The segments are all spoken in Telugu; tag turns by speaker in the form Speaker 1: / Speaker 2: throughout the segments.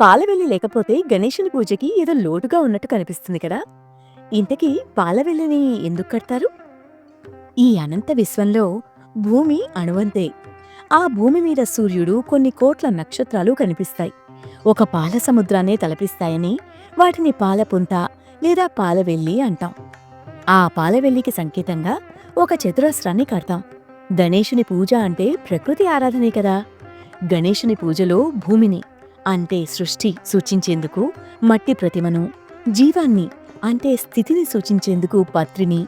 Speaker 1: పాలవెల్లి లేకపోతే గణేశుని పూజకి ఏదో లోటుగా ఉన్నట్టు కనిపిస్తుంది కదా. ఇంతకీ పాలవెల్లిని ఎందుకు కడతారు? ఈ అనంత విశ్వంలో భూమి అణువంతే. ఆ భూమి మీద సూర్యుడు కొన్ని కోట్ల నక్షత్రాలు కనిపిస్తాయి. ఒక పాల సముద్రాన్నే తలపిస్తాయని వాటిని పాలపుంత లేదా పాలవెల్లి అంటాం. ఆ పాలవెల్లికి సంకేతంగా ఒక చతురస్రాన్ని కడతాం. గణేశుని పూజ అంటే ప్రకృతి ఆరాధనే కదా. గణేశుని పూజలో భూమిని. అంటే సృష్టి సూచించేందుకు మట్టి ప్రతిమను జీవాన్ని అంటే స్థితిని సూచించేందుకు పత్రిని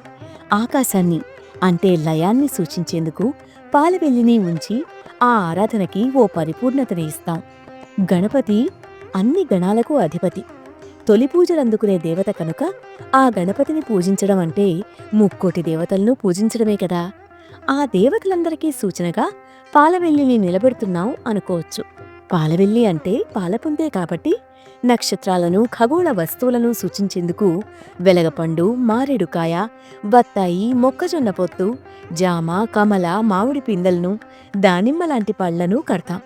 Speaker 1: ఆకాశాన్ని అంటే లయాన్ని సూచించేందుకు పాలవెల్లిని ఉంచి ఆ ఆరాధనకి ఓ పరిపూర్ణతని ఇస్తాం. గణపతి అన్ని గణాలకు అధిపతి. తొలి పూజలందుకునే దేవత కనుక ఆ గణపతిని పూజించడం అంటే ముక్కోటి దేవతలను పూజించడమే కదా. ఆ దేవతలందరికీ సూచనగా పాలవెల్లిని నిలబెడుతున్నాం అనుకోవచ్చు. పాలవెల్లి అంటే పాలపుంతే కాబట్టి నక్షత్రాలను ఖగోళ వస్తువులను సూచించేందుకు వెలగపండు మారేడుకాయ బత్తాయి మొక్కజొన్న పొత్తు జామ కమల మామిడి పిందెలను దానిమ్మ లాంటి పళ్ళను కడతాం.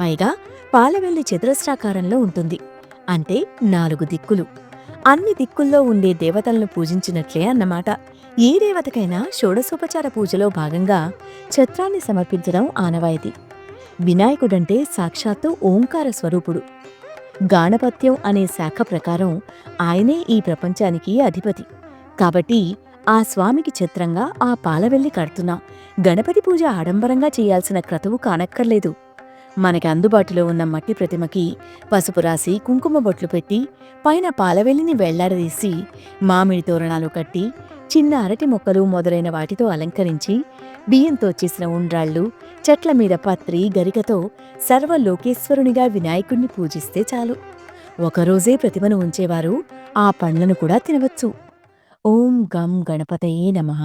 Speaker 1: పైగా పాలవెల్లి చతురస్రాకారంలో ఉంటుంది. అంటే నాలుగు దిక్కులు. అన్ని దిక్కుల్లో ఉండే దేవతలను పూజించినట్లే అన్నమాట. ఏ దేవతకైనా షోడశోపచార పూజలో భాగంగా ఛత్రాన్ని సమర్పించడం ఆనవాయితీ. వినాయకుడంటే సాక్షాత్తు ఓంకార స్వరూపుడు. గాణపత్యం అనే శాఖ ప్రకారం ఆయనే ఈ ప్రపంచానికి అధిపతి. కాబట్టి ఆ స్వామికి చిత్రంగా ఆ పాలవెల్లి కడుతున్నాం. గణపతి పూజ ఆడంబరంగా చేయాల్సిన క్రతువు కానక్కర్లేదు. మనకి అందుబాటులో ఉన్న మట్టి ప్రతిమకి పసుపు రాసి కుంకుమ బొట్లు పెట్టి పైన పాలవెల్లిని వెళ్ళాడదీసి మామిడి తోరణాలు కట్టి చిన్న అరటి మొక్కలు మొదలైన వాటితో అలంకరించి బియ్యంతో చేసిన ఉండ్రాళ్ళు చెట్ల మీద పత్రి గరికతో సర్వలోకేశ్వరునిగా వినాయకుణ్ణి పూజిస్తే చాలు. ఒకరోజే ప్రతిమను ఉంచేవారు ఆ పండ్లను కూడా తినవచ్చు. ఓం గం గణపతయే నమః.